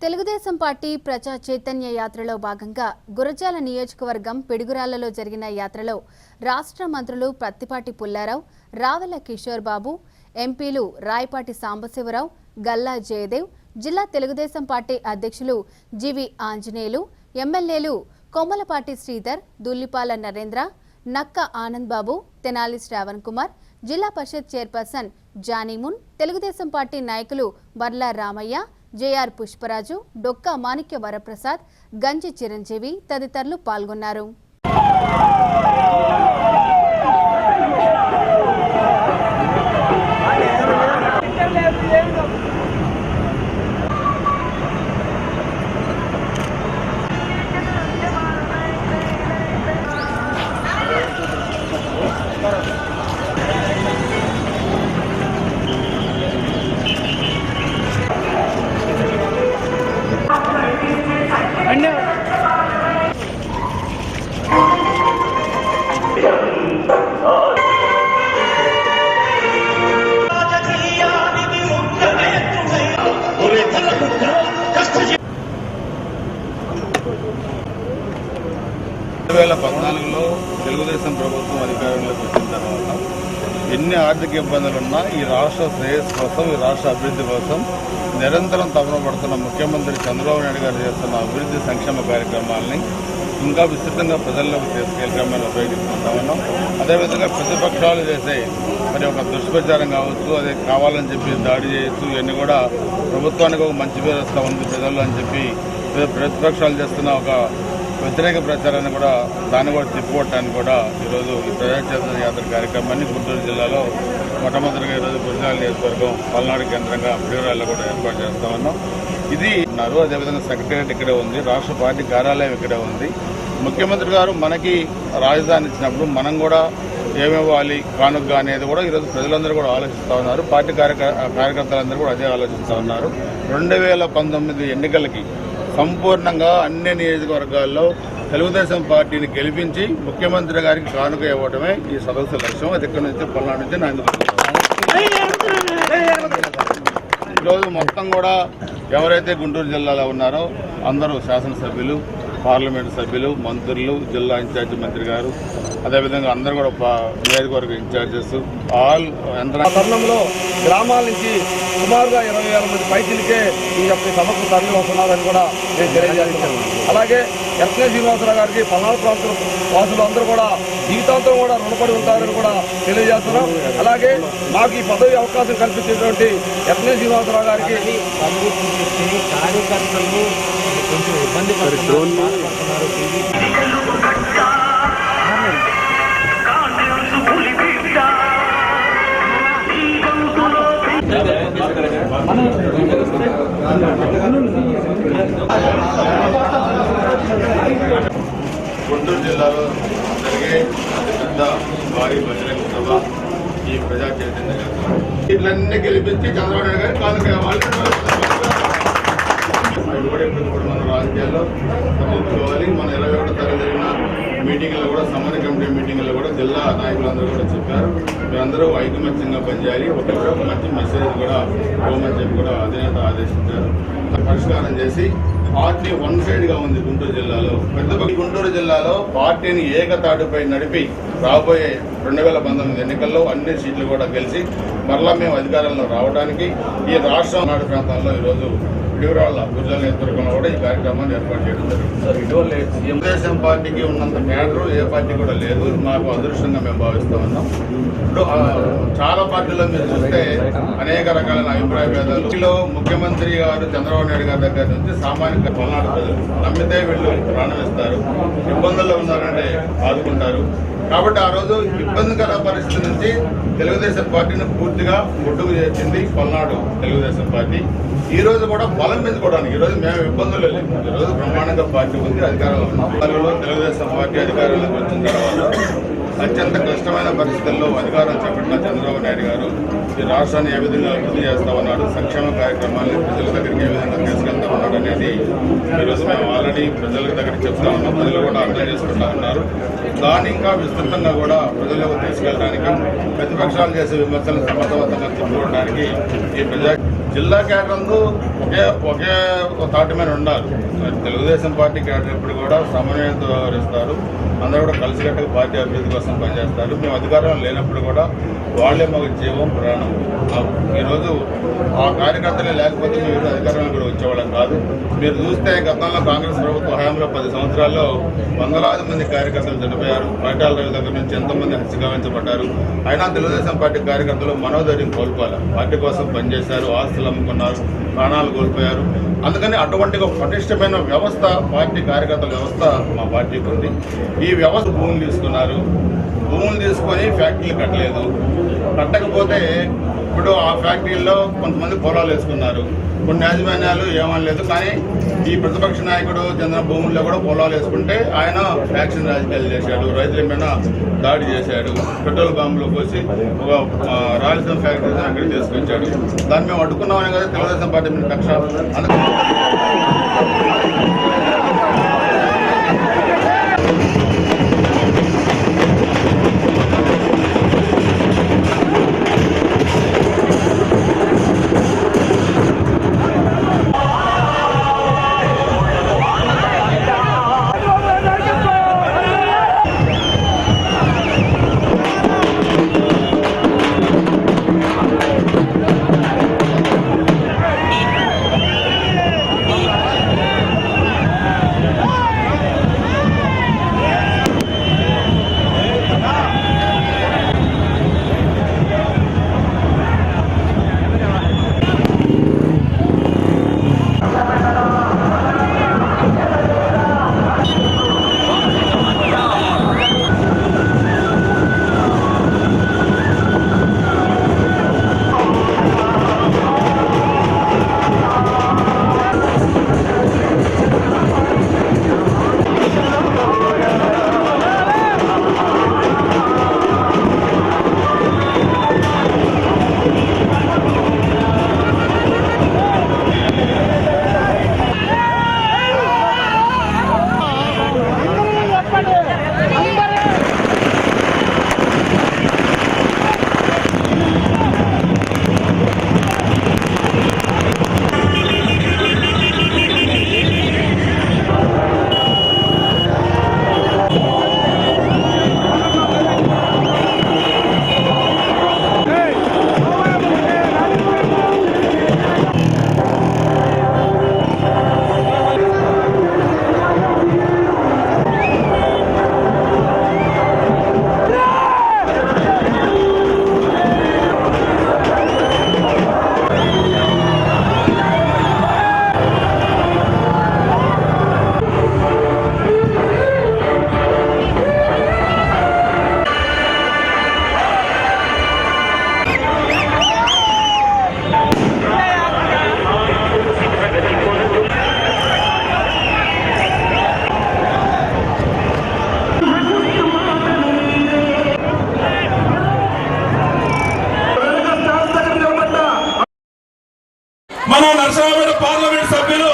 Telugu Desam party ప్రజా చైతన్య యాత్రలో భాగంగా గురజాల నియోజకవర్గం పిడుగురాళ్ళలో జరిగిన యాత్రలో రాష్ట్ర మంత్రులు ప్రత్తిపాటి పుల్లారావు రావెల కిషోర్ బాబు ఎంపీలు రాయపాటి సాంబశివరావు గల్లా జయదేవ్ జిల్లా తెలుగుదేశం పార్టీ అధ్యక్షులు జివి ఆంజనేయులు ఎమ్మెల్యేలు కొమ్మలపాటి శ్రీధర్ దుల్లిపాల నరేంద్ర నక్క ఆనంద్ బాబు తెనాలి శ్రావణ్ కుమార్ జిల్లా పరిషత్ చైర్పర్సన్ జానీమున్ తెలుగుదేశం పార్టీ నాయకులు బర్లా రామయ్య జేఆర్ పుష్పరాజు డొక్కా మాణిక్య వరప్రసాద్ గంజి చిరంజీవి తదితరులు పాల్గొన్నారు. ఆర్థిక ఇబ్బందులు ఉన్నా ఈ రాష్ట్ర శ్రేయస్సు కోసం ఈ రాష్ట్ర అభివృద్ధి కోసం నిరంతరం తపన పడుతున్న ముఖ్యమంత్రి చంద్రబాబు నాయుడు గారు చేస్తున్న అభివృద్ధి సంక్షేమ కార్యక్రమాలని ఇంకా విస్తృతంగా ప్రజల్లోకి తీసుకెళ్ళామని ఉపయోగిస్తుంటా అదేవిధంగా ప్రతిపక్షాలు చేసే మరి ఒక దుష్ప్రచారం కావచ్చు అదే కావాలని చెప్పి దాడి చేయొచ్చు ఇవన్నీ కూడా ప్రభుత్వానికి ఒక మంచి పేరు వస్తూ ఉంది ప్రజల్లో అని చెప్పి ప్రతిపక్షాలు చేస్తున్న ఒక వ్యతిరేక ప్రచారాన్ని కూడా దాన్ని కూడా తిప్పుకోవటానికి కూడా ఈరోజు ఈ ప్రజాచేతన యాత్ర కార్యక్రమాన్ని గుంటూరు జిల్లాలో మొట్టమొదటిగా ఈరోజు గురిజాల నియోజకవర్గం పల్నాడు కేంద్రంగా ప్రియురాల్లో కూడా ఏర్పాటు చేస్తా ఉన్నాం. ఇది ఉన్నారు అదేవిధంగా సెక్రటేరియట్ ఇక్కడే ఉంది రాష్ట్ర పార్టీ కార్యాలయం ఇక్కడే ఉంది. ముఖ్యమంత్రి గారు మనకి రాజధాని ఇచ్చినప్పుడు మనం కూడా ఏమివ్వాలి కానుక అనేది కూడా ఈరోజు ప్రజలందరూ కూడా ఆలోచిస్తూ ఉన్నారు. పార్టీ కార్యకర్తలందరూ కూడా అదే ఆలోచిస్తూ ఉన్నారు. రెండు వేల పంతొమ్మిది ఎన్నికలకి సంపూర్ణంగా అన్ని నియోజకవర్గాల్లో తెలుగుదేశం పార్టీని గెలిపించి ముఖ్యమంత్రి గారికి కానుక ఇవ్వడమే ఈ సదస్సు లక్ష్యం. అది ఇక్కడ నుంచి పల్నాడు నుంచి నందుకుంటున్నాం ఈరోజు మొత్తం కూడా ఎవరైతే గుంటూరు జిల్లాలో ఉన్నారో అందరూ శాసనసభ్యులు పార్లమెంటు సభ్యులు మంత్రులు జిల్లా ఇన్ఛార్జి మంత్రి గారు అదేవిధంగా అందరూ కూడా నియోజకవర్గ ఇన్ఛార్జెస్ ఆల్ తరుణంలో గ్రామాల నుంచి సుమారుగా ఇరవై ఆరు మంది పైకిలికే ఈ యొక్క సభకు తరలి వస్తున్నారని కూడా నేను తెలియజేస్తున్నాను. అలాగే ఎస్కే శ్రీనివాసరావు గారికి పల్నాడు ప్రాంతం వాసులు అందరూ కూడా జీవితాంతం కూడా రుణపడి ఉంటారని కూడా తెలియజేస్తున్నాం. అలాగే మాకు ఈ పదవి అవకాశం కల్పించేటువంటి ఎస్ఏ శ్రీనివాసరావు గారికి కార్యకర్తలు కొంచెం ఇబ్బంది పడుతున్నారు జిల్లాలో జరిగే అతిపెద్ద భారీ బహిరంగ సభ ఈ ప్రజా చైతన్య యాత్ర. గెలిపించి చంద్రబాబు నాయుడు గారు కానుక వాళ్ళు అవి కూడా ఇప్పుడు కూడా మన రాజకీయాల్లో పట్టించుకోవాలి మన ఇరవై ఒకటో తరగతి జరిగిన మీటింగ్లో కూడా సమన్వయ కమిటీ మీటింగ్లో కూడా జిల్లా నాయకులందరూ కూడా చెప్పారు మీరందరూ ఐకమత్యంగా పనిచేయాలి ఒకటి ఒక మంచి మెసేజ్ కూడా ఇవ్వమని చెప్పి కూడా అధినేత ఆదేశించారు పరిష్కారం చేసి పార్టీ వన్ సైడ్గా ఉంది గుంటూరు జిల్లాలో. పెద్ద గుంటూరు జిల్లాలో పార్టీని ఏకతాటిపై నడిపి రాబోయే రెండు వేల పంతొమ్మిది ఎన్నికల్లో అన్ని సీట్లు కూడా గెలిచి మరలా మేము అధికారంలో రావడానికి ఈ రాష్ట్రం నాడు ప్రాంతాల్లో ఈరోజు విడివరాళ్ళ గుజరాల నేతృత్వంలో కూడా ఈ కార్యక్రమాన్ని ఏర్పాటు చేయడం జరిగింది. తెలుగుదేశం పార్టీకి ఉన్నంత క్యాడరు ఏ పార్టీ కూడా లేదు. మాకు అదృష్టంగా మేము భావిస్తూ ఉన్నాం. ఇప్పుడు చాలా పార్టీలో మీరు చూస్తే అనేక రకాలైన అభిప్రాయ భేదాలు. ముఖ్యమంత్రి గారు చంద్రబాబు నాయుడు గారి దగ్గర నుంచి సామాన్య పల్నాడు ప్రజలు నమ్మితే వీళ్ళు ప్రాణం ఇస్తారు. ఇబ్బందుల్లో ఉన్నారంటే ఆదుకుంటారు. కాబట్టి ఆ రోజు ఇబ్బందికర పరిస్థితి నుంచి తెలుగుదేశం పార్టీని పూర్తిగా ఒడ్డుకు చేసింది పల్నాడు తెలుగుదేశం పార్టీ. ఈ రోజు కూడా బలం పెంచుకోవడానికి ఈ రోజు మేము ఇబ్బందులు లేవు ఈ రోజు బ్రహ్మాండంగా పార్టీ ఉంది అధికారంలో ఉన్నాం తెలుగుదేశం పార్టీ అధికారంలోకి వచ్చిన తర్వాత అత్యంత కష్టమైన పరిస్థితుల్లో అధికారం చేపట్టిన చంద్రబాబు నాయుడు గారు ఈ రాష్ట్రాన్ని ఏ విధంగా అభివృద్ధి చేస్తామన్నాడు సంక్షేమ కార్యక్రమాన్ని ప్రజల దగ్గరికి ఏ విధంగా తీసుకెళ్తామన్నాడు అనేది ఈరోజు మేము ఆల్రెడీ ప్రజల దగ్గరికి చెప్తా ఉన్నాం ప్రజలు కూడా అర్థం చేసుకుంటా ఉన్నారు. దాన్ని ఇంకా విస్తృతంగా కూడా ప్రజలకు తీసుకెళ్ళడానికి ప్రతిపక్షాలు చేసే విమర్శలను సమర్థవంతంగా చెప్పుకోవడానికి ఈ ప్రజా జిల్లా క్యాడర్ ఒకే ఒకే తాటి మీద ఉండాలి. తెలుగుదేశం పార్టీ కేటర్ ఎప్పుడు కూడా సమన్వయంతో వ్యవహరిస్తారు. అందరూ కూడా కలిసికట్టుగా పార్టీ అభివృద్ధి కోసం పనిచేస్తారు. మేము అధికారం లేనప్పుడు కూడా వాళ్ళే మాకు జీవం ప్రాణం. ఈరోజు ఆ కార్యకర్తలే లేకపోతే మేము ఈరోజు అధికారంలో కూడా వచ్చేవాళ్ళం కాదు. మీరు చూస్తే గతంలో కాంగ్రెస్ ప్రభుత్వ హయాంలో పది సంవత్సరాల్లో వందలాది మంది కార్యకర్తలు చనిపోయారు. పరిటాల రవి దగ్గర నుంచి ఎంతోమంది హత్యగావించబడ్డారు అయినా తెలుగుదేశం పార్టీ కార్యకర్తలు మనోధైర్యం కోల్పోవాలి పార్టీ కోసం పనిచేశారు. ఆస్తులు అమ్ముకున్నారు ప్రాణాలు కోల్పోయారు. అందుకని అటువంటి ఒక పటిష్టమైన వ్యవస్థ పార్టీ కార్యకర్తల వ్యవస్థ మా పార్టీకి ఉంది. ఈ వ్యవస్థ భూములు తీసుకున్నారు. భూములు తీసుకొని ఫ్యాక్టరీలు కట్టలేదు. కట్టకపోతే ఇప్పుడు ఆ ఫ్యాక్టరీల్లో కొంతమంది పొలాలు వేసుకున్నారు. కొన్ని యాజమాన్యాలు ఏమనలేదు కానీ ఈ ప్రతిపక్ష నాయకుడు చంద్ర భూముల్లో కూడా పొలాలు వేసుకుంటే ఆయన ఫ్యాక్షన్ రాజకీయాలు చేశాడు రైతుల మీద దాడి చేశాడు పెట్రోల్ బాంబులు పోసి ఒక రాయలసీమ ఫ్యాక్టరీ అక్కడికి తీసుకొచ్చాడు. దాన్ని మేము అడ్డుకున్నామని కదా తెలుగుదేశం పార్టీ మీద కక్ష. మన నరసింహపేట పార్లమెంట్ సభ్యులు.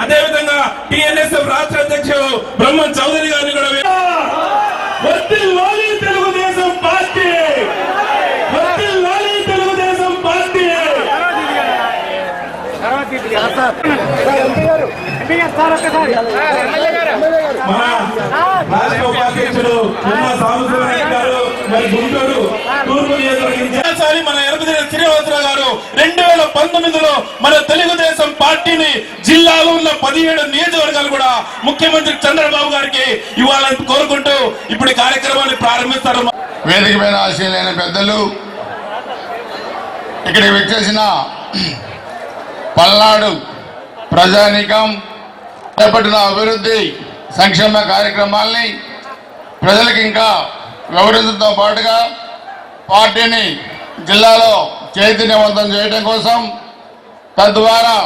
అదేవిధంగా టిఎన్ఎస్ఎఫ్ రాష్ట్ర అధ్యక్షుడు బ్రహ్మన్ చౌదరి గారిని కూడా వే- వర్ధిల్లాలి తెలుగుదేశం పార్టీ వర్ధిల్లాలి తెలుగుదేశం పార్టీ మన రాష్ట్ర ఉపాధ్యక్షుడు గారు మరి గుంటూరు తూర్పు నియోజకవర్గం మన శ్రీనివాసరావు గారు రెండు వేల పంతొమ్మిదిలో మన తెలుగుదేశం పార్టీని జిల్లాలో ఉన్న పదిహేడు నియోజకవర్గాలు కూడా ముఖ్యమంత్రి చంద్రబాబు గారికి ఇవ్వాలని కోరుకుంటూ ఇప్పుడు కార్యక్రమాన్ని ప్రారంభిస్తారు. వేదిక మీద ఆశీలైన పెద్దలు ఇక్కడికి వచ్చేసిన పల్నాడు ప్రజానీకం చేపట్టిన అభివృద్ధి సంక్షేమ కార్యక్రమాల్ని ప్రజలకు ఇంకా వివరించడంతో పాటుగా పార్టీని జిల్లాలో చైతన్యవంతం చేయడం కోసం తద్వారా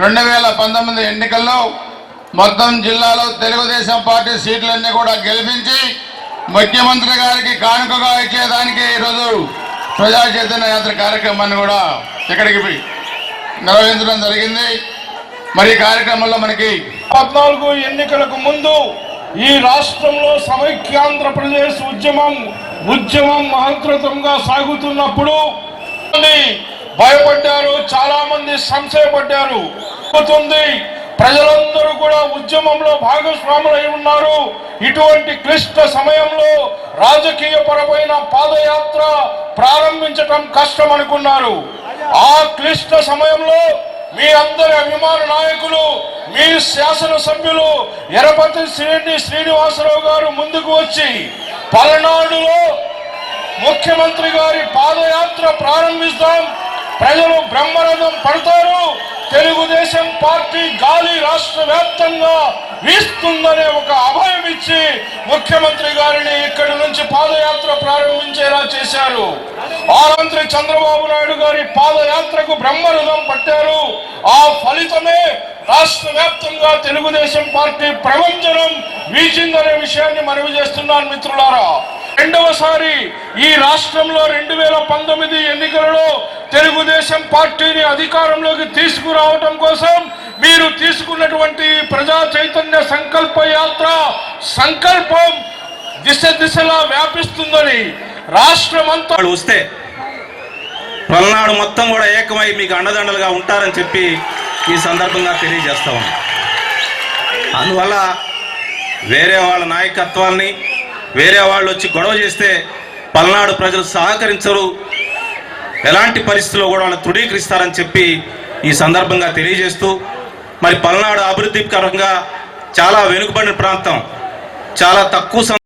రెండు వేల పంతొమ్మిది ఎన్నికల్లో మొత్తం జిల్లాలో తెలుగుదేశం పార్టీ సీట్లన్నీ కూడా గెలిపించి ముఖ్యమంత్రి గారికి కానుకగా ఇచ్చేదానికి ఈరోజు ప్రజా చైతన్య యాత్ర కార్యక్రమాన్ని కూడా ఇక్కడికి నిర్వహించడం జరిగింది. మరి కార్యక్రమంలో మనకి పద్నాలుగు ఎన్నికలకు ముందు ఈ రాష్ట్రంలో సమైక్యాంధ్రప్రదేశ్ ఉద్యమం ఉద్యమం మహంతృతంగా సాగుతున్నప్పుడు భయపడ్డారు చాలా మంది సంశయపడ్డారు. అవుతుంది ప్రజలందరూ కూడా ఉద్యమంలో భాగస్వాములై ఉన్నారు. ఇటువంటి క్లిష్ట సమయంలో రాజకీయ పరమైన పాదయాత్ర ప్రారంభించటం కష్టం అనుకున్నారు ఆ క్లిష్ట సమయంలో మీ అందరి అభిమాన నాయకులు మీ శాసనసభ్యులు ఎర్రపతి శ్రేణి శ్రీనివాసరావు గారు ముందుకు వచ్చి పలనాడులో ముఖ్యమంత్రి గారి పాదయాత్ర ప్రారంభిస్తాం. ప్రజలు బ్రహ్మరథం పడతారు. తెలుగుదేశం పార్టీ గాలి రాష్ట్ర వ్యాప్తంగా వీస్తుందనే ఒక ఇచ్చి ముఖ్యమంత్రి గారిని ఇక్కడి నుంచి పాదయాత్ర ప్రారంభించేలా చేశారు. ఆ మంత్రి చంద్రబాబు నాయుడు గారి పాదయాత్రకు బ్రహ్మరథం పట్టారు. ఆ ఫలితమే రాష్ట్ర వ్యాప్తంగా తెలుగుదేశం పార్టీ ప్రపంచనం వీచిందనే విషయాన్ని మనవి చేస్తున్నాను మిత్రులారా. రెండవసారి ఈ రాష్ట్రంలో రెండు వేల పంతొమ్మిది ఎన్నికలలో తెలుగుదేశం పార్టీని అధికారంలోకి తీసుకురావటం కోసం మీరు తీసుకున్నటువంటి ప్రజా చైతన్య సంకల్ప యాత్ర సంకల్పం దిశ దిశలా వ్యాపిస్తుందని రాష్ట్రమంతా వాళ్ళు వస్తే పల్నాడు మొత్తం కూడా ఏకమై మీకు అండదండలుగా ఉంటారని చెప్పి ఈ సందర్భంగా తెలియజేస్తా అందువల్ల వేరే వాళ్ళ నాయకత్వాన్ని వేరే వాళ్ళు వచ్చి గొడవ చేస్తే పల్నాడు ప్రజలు సహకరించరు. ఎలాంటి పరిస్థితుల్లో కూడా వాళ్ళు తృఢీకరిస్తారని చెప్పి ఈ సందర్భంగా తెలియజేస్తూ మరి పల్నాడు అభివృద్ధికరంగా చాలా వెనుకబడిన ప్రాంతం. చాలా తక్కువ